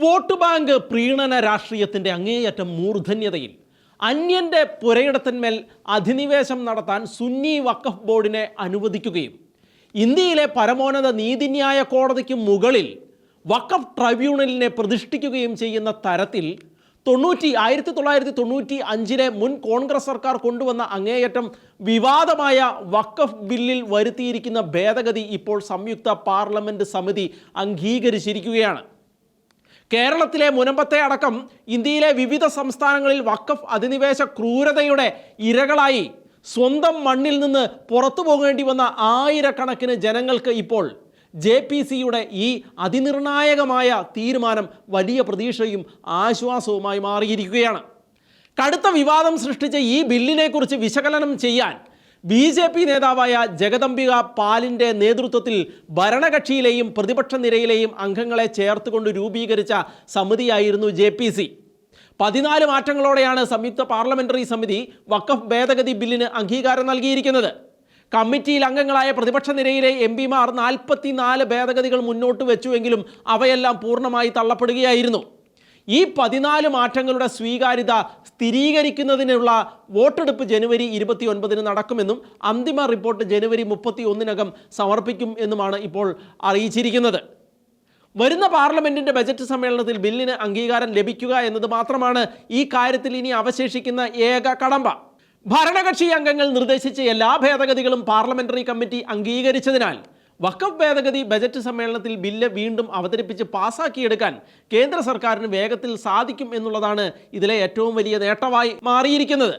Vote bank പ്രീണന രാഷ്ട്രീയത്തിന്റെ അങ്ങേയറ്റം മൂർധന്യതയിൽ അന്യന്റെ പുരയിടത്തിന്മേൽ അധിനിവേശം നടത്താൻ സുന്നി വഖഫ് ബോർഡിനെ അനുവദിക്കുകയും ഇന്ത്യയിലെ പരമോന്നത നീതിന്യായ കോടതിക്ക് മുകളിൽ വഖഫ് ട്രൈബ്യൂണലിനെ പ്രതിഷ്ഠിക്കുകയും ചെയ്യുന്ന തരത്തിൽ തൊണ്ണൂറ്റി ആയിരത്തി തൊള്ളായിരത്തി തൊണ്ണൂറ്റി അഞ്ചിലെ മുൻ കോൺഗ്രസ് സർക്കാർ കൊണ്ടുവന്ന അങ്ങേയറ്റം വിവാദമായ വഖഫ് ബില്ലിൽ വരുത്തിയിരിക്കുന്ന ഭേദഗതി ഇപ്പോൾ സംയുക്ത പാർലമെന്റ് സമിതി അംഗീകരിച്ചിരിക്കുകയാണ്. കേരളത്തിലെ മുനമ്പത്തെ അടക്കം ഇന്ത്യയിലെ വിവിധ സംസ്ഥാനങ്ങളിൽ വഖഫ് അധിനിവേശ ക്രൂരതയുടെ ഇരകളായി സ്വന്തം മണ്ണിൽ നിന്ന് പുറത്തു പോകേണ്ടി വന്ന ആയിരക്കണക്കിന് ജനങ്ങൾക്ക് ഇപ്പോൾ ജെ പി സിയുടെ ഈ അതിനിർണായകമായ തീരുമാനം വലിയ പ്രതീക്ഷയും ആശ്വാസവുമായി മാറിയിരിക്കുകയാണ്. കടുത്ത വിവാദം സൃഷ്ടിച്ച ഈ ബില്ലിനെക്കുറിച്ച് വിശകലനം ചെയ്യാൻ ബി ജെ പി നേതാവായ ജഗദംബിക പാലിന്റെ നേതൃത്വത്തിൽ ഭരണകക്ഷിയിലെയും പ്രതിപക്ഷ നിരയിലെയും അംഗങ്ങളെ ചേർത്തുകൊണ്ട് രൂപീകരിച്ച സമിതിയായിരുന്നു ജെ പി സി. പതിനാല് മാറ്റങ്ങളോടെയാണ് സംയുക്ത പാർലമെന്ററി സമിതി വഖഫ് ഭേദഗതി ബില്ലിന് അംഗീകാരം നൽകിയിരിക്കുന്നത്. കമ്മിറ്റിയിൽ അംഗങ്ങളായ പ്രതിപക്ഷ നിരയിലെ എം പിമാർ നാൽപ്പത്തിനാല് ഭേദഗതികൾ മുന്നോട്ട് വെച്ചുവെങ്കിലും അവയെല്ലാം പൂർണമായി തള്ളപ്പെടുകയായിരുന്നു. ഈ പതിനാല് മാറ്റങ്ങളുടെ സ്വീകാര്യത സ്ഥിരീകരിക്കുന്നതിനുള്ള വോട്ടെടുപ്പ് ജനുവരി ഇരുപത്തി ഒൻപതിന് നടക്കുമെന്നും അന്തിമ റിപ്പോർട്ട് ജനുവരി മുപ്പത്തി ഒന്നിനകം സമർപ്പിക്കും എന്നുമാണ് ഇപ്പോൾ അറിയിച്ചിരിക്കുന്നത്. വരുന്ന പാർലമെന്റിന്റെ ബജറ്റ് സമ്മേളനത്തിൽ ബില്ലിന് അംഗീകാരം ലഭിക്കുക എന്നത് മാത്രമാണ് ഈ കാര്യത്തിൽ ഇനി അവശേഷിക്കുന്ന ഏക കടമ്പ. ഭരണകക്ഷി അംഗങ്ങൾ നിർദ്ദേശിച്ച എല്ലാ ഭേദഗതികളും പാർലമെന്ററി കമ്മിറ്റി അംഗീകരിച്ചതിനാൽ വഖഫ് ഭേദഗതി ബജറ്റ് സമ്മേളനത്തിൽ ബില്ല് വീണ്ടും അവതരിപ്പിച്ച് പാസാക്കിയെടുക്കാൻ കേന്ദ്ര സർക്കാരിന് വേഗത്തിൽ സാധിക്കും എന്നുള്ളതാണ് ഇതിലെ ഏറ്റവും വലിയ നേട്ടമായി മാറിയിരിക്കുന്നത്.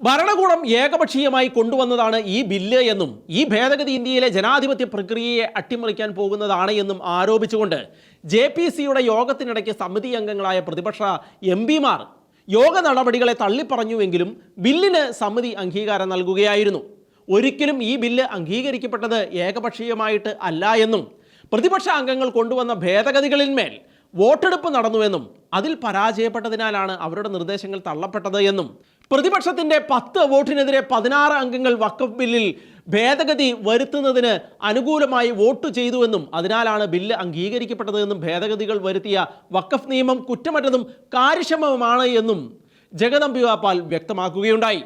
ഭരണകൂടം ഏകപക്ഷീയമായി കൊണ്ടുവന്നതാണ് ഈ ബില്ല് എന്നും ഈ ഭേദഗതി ഇന്ത്യയിലെ ജനാധിപത്യ പ്രക്രിയയെ അട്ടിമറിക്കാൻ പോകുന്നതാണ് എന്നും ആരോപിച്ചുകൊണ്ട് ജെ പി സിയുടെ യോഗത്തിനിടയ്ക്ക് സമിതി അംഗങ്ങളായ പ്രതിപക്ഷ എം പിമാർ യോഗ നടപടികളെ തള്ളിപ്പറഞ്ഞുവെങ്കിലും ബില്ലിന് സമിതി അംഗീകാരം നൽകുകയായിരുന്നു. ഒരിക്കലും ഈ ബില്ല് അംഗീകരിക്കപ്പെട്ടത് ഏകപക്ഷീയമായിട്ട് അല്ല എന്നും പ്രതിപക്ഷ അംഗങ്ങൾ കൊണ്ടുവന്ന ഭേദഗതികളിന്മേൽ വോട്ടെടുപ്പ് നടന്നുവെന്നും അതിൽ പരാജയപ്പെട്ടതിനാലാണ് അവരുടെ നിർദ്ദേശങ്ങൾ തള്ളപ്പെട്ടത് എന്നും. പ്രതിപക്ഷത്തിന്റെ പത്ത് വോട്ടിനെതിരെ പതിനാറ് അംഗങ്ങൾ വക്കഫ് ബില്ലിൽ ഭേദഗതി വരുത്തുന്നതിന് അനുകൂലമായി വോട്ട് ചെയ്തുവെന്നും അതിനാലാണ് ബില്ല് അംഗീകരിക്കപ്പെട്ടതെന്നും ഭേദഗതികൾ വരുത്തിയ വക്കഫ് നിയമം കുറ്റമറ്റതും കാര്യക്ഷമമാണ് എന്നും ജഗദംബിക പാൽ വ്യക്തമാക്കുകയുണ്ടായി.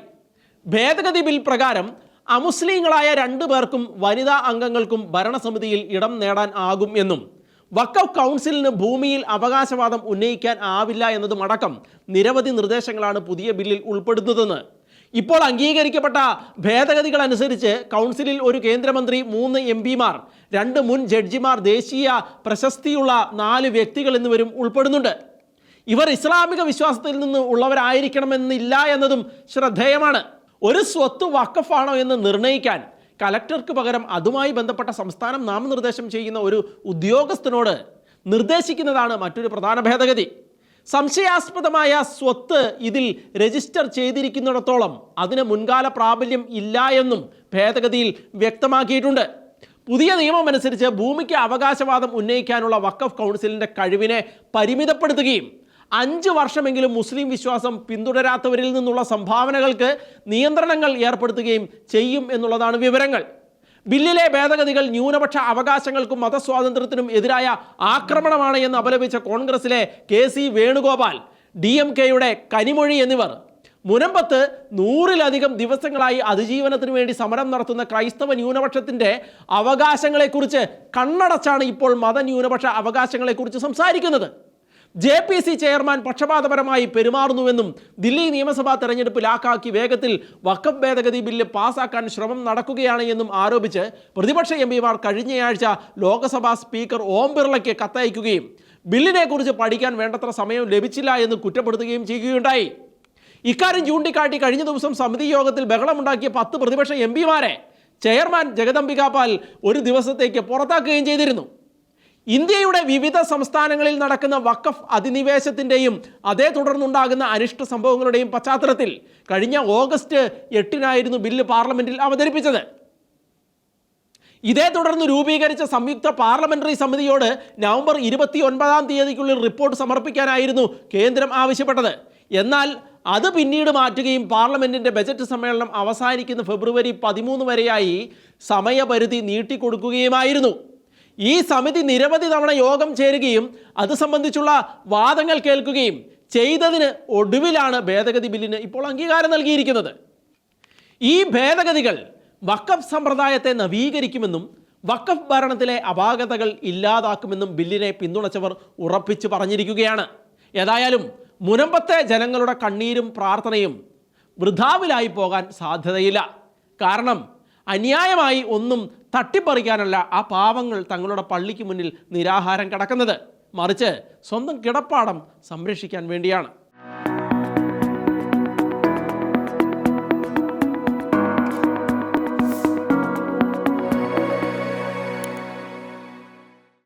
ഭേദഗതി ബിൽ പ്രകാരം അമുസ്ലിങ്ങളായ രണ്ടു പേർക്കും വനിതാ അംഗങ്ങൾക്കും ഭരണസമിതിയിൽ ഇടം നേടാൻ ആകും എന്നും വക്കഫ് കൗൺസിലിന് ഭൂമിയിൽ അവകാശവാദം ഉന്നയിക്കാൻ ആവില്ല എന്നതുമടക്കം നിരവധി നിർദ്ദേശങ്ങളാണ് പുതിയ ബില്ലിൽ ഉൾപ്പെടുന്നതെന്ന്. ഇപ്പോൾ അംഗീകരിക്കപ്പെട്ട ഭേദഗതികൾ അനുസരിച്ച് കൗൺസിലിൽ ഒരു കേന്ദ്രമന്ത്രി മൂന്ന് എം പിമാർ രണ്ട് മുൻ ജഡ്ജിമാർ ദേശീയ പ്രശസ്തിയുള്ള നാല് വ്യക്തികൾ എന്നിവരും ഉൾപ്പെടുന്നുണ്ട്. ഇവർ ഇസ്ലാമിക വിശ്വാസത്തിൽ നിന്ന് ഉള്ളവരായിരിക്കണമെന്നില്ല എന്നതും ശ്രദ്ധേയമാണ്. ഒരു സ്വത്ത് വക്കഫാണോ എന്ന് നിർണയിക്കാൻ കലക്ടർക്ക് പകരം അതുമായി ബന്ധപ്പെട്ട സംസ്ഥാനം നാമനിർദ്ദേശം ചെയ്യുന്ന ഒരു ഉദ്യോഗസ്ഥനോട് നിർദ്ദേശിക്കുന്നതാണ് മറ്റൊരു പ്രധാന ഭേദഗതി. സംശയാസ്പദമായ സ്വത്ത് ഇതിൽ രജിസ്റ്റർ ചെയ്തിരിക്കുന്നിടത്തോളം അതിന് മുൻകാല പ്രാബല്യം ഇല്ല എന്നും ഭേദഗതിയിൽ വ്യക്തമാക്കിയിട്ടുണ്ട്. പുതിയ നിയമം അനുസരിച്ച് ഭൂമിക്ക് അവകാശവാദം ഉന്നയിക്കാനുള്ള വഖഫ് കൗൺസിലിന്റെ കഴിവിനെ പരിമിതപ്പെടുത്തുകയും അഞ്ച് വർഷമെങ്കിലും മുസ്ലിം വിശ്വാസം പിന്തുടരാത്തവരിൽ നിന്നുള്ള സംഭാവനകൾക്ക് നിയന്ത്രണങ്ങൾ ഏർപ്പെടുത്തുകയും ചെയ്യും എന്നുള്ളതാണ് വിവരങ്ങൾ. ബില്ലിലെ ഭേദഗതികൾ ന്യൂനപക്ഷ അവകാശങ്ങൾക്കും മതസ്വാതന്ത്ര്യത്തിനും എതിരായ ആക്രമണമാണ് എന്ന് അപലപിച്ച കോൺഗ്രസിലെ K C Venugopal D M കെയുടെ കനിമൊഴി എന്നിവർ. മുനമ്പത്ത് നൂറിലധികം ദിവസങ്ങളായി അതിജീവനത്തിന് വേണ്ടി സമരം നടത്തുന്ന ക്രൈസ്തവ ന്യൂനപക്ഷത്തിന്റെ അവകാശങ്ങളെക്കുറിച്ച് കണ്ണടച്ചാണ് ഇപ്പോൾ മതന്യൂനപക്ഷ അവകാശങ്ങളെക്കുറിച്ച് സംസാരിക്കുന്നത്. ജെ പി സി ചെയർമാൻ പക്ഷപാതപരമായി പെരുമാറുന്നുവെന്നും ദില്ലി നിയമസഭാ തെരഞ്ഞെടുപ്പ് ലാക്കാക്കി വേഗത്തിൽ വഖഫ് ഭേദഗതി ബില്ല് പാസാക്കാൻ ശ്രമം നടക്കുകയാണ് എന്നും ആരോപിച്ച് പ്രതിപക്ഷ എം പിമാർ കഴിഞ്ഞയാഴ്ച ലോക്സഭാ സ്പീക്കർ ഓം ബിർളയ്ക്ക് കത്തയക്കുകയും ബില്ലിനെ കുറിച്ച് പഠിക്കാൻ വേണ്ടത്ര സമയം ലഭിച്ചില്ല എന്ന് കുറ്റപ്പെടുത്തുകയും ചെയ്യുകയുണ്ടായി. ഇക്കാര്യം ചൂണ്ടിക്കാട്ടി കഴിഞ്ഞ ദിവസം സമിതി യോഗത്തിൽ ബഹളമുണ്ടാക്കിയ പത്ത് പ്രതിപക്ഷ എം പിമാരെ ചെയർമാൻ ജഗദംബിക പാൽ ഒരു ദിവസത്തേക്ക് പുറത്താക്കുകയും ചെയ്തിരുന്നു. ഇന്ത്യയുടെ വിവിധ സംസ്ഥാനങ്ങളിൽ നടക്കുന്ന വഖഫ് അധിനിവേശത്തിന്റെയും അതേ തുടർന്നുണ്ടാകുന്ന അനിഷ്ട സംഭവങ്ങളുടെയും പശ്ചാത്തലത്തിൽ കഴിഞ്ഞ ഓഗസ്റ്റ് എട്ടിനായിരുന്നു ബില്ല് പാർലമെന്റിൽ അവതരിപ്പിച്ചത്. ഇതേ തുടർന്ന് രൂപീകരിച്ച സംയുക്ത പാർലമെന്ററി സമിതിയോട് നവംബർ ഇരുപത്തി ഒൻപതാം തീയതിക്കുള്ളിൽ റിപ്പോർട്ട് സമർപ്പിക്കാനായിരുന്നു കേന്ദ്രം ആവശ്യപ്പെട്ടത്. എന്നാൽ അത് പിന്നീട് മാറ്റുകയും പാർലമെന്റിന്റെ ബജറ്റ് സമ്മേളനം അവസാനിക്കുന്ന ഫെബ്രുവരി പതിമൂന്ന് വരെയായി സമയപരിധി നീട്ടിക്കൊടുക്കുകയുമായിരുന്നു. ഈ സമിതി നിരവധി തവണ യോഗം ചേരുകയും അത് സംബന്ധിച്ചുള്ള വാദങ്ങൾ കേൾക്കുകയും ചെയ്തതിന് ഒടുവിലാണ് ഭേദഗതി ബില്ലിന് ഇപ്പോൾ അംഗീകാരം നൽകിയിരിക്കുന്നത്. ഈ ഭേദഗതികൾ വക്കഫ് സമ്പ്രദായത്തെ നവീകരിക്കുമെന്നും വക്കഫ് ഭരണത്തിലെ അപാകതകൾ ഇല്ലാതാക്കുമെന്നും ബില്ലിനെ പിന്തുണച്ചവർ ഉറപ്പിച്ചു പറഞ്ഞിരിക്കുകയാണ്. ഏതായാലും മുനമ്പത്തെ ജനങ്ങളുടെ കണ്ണീരും പ്രാർത്ഥനയും വൃഥാവിലായി പോകാൻ സാധ്യതയില്ല. കാരണം അന്യായമായി ഒന്നും തട്ടിപ്പറിക്കാനല്ല ആ പാവങ്ങൾ തങ്ങളുടെ പള്ളിക്ക് മുന്നിൽ നിരാഹാരം കിടക്കുന്നത്. മറിച്ച് സ്വന്തം കിടപ്പാടം സംരക്ഷിക്കാൻ വേണ്ടിയാണ്.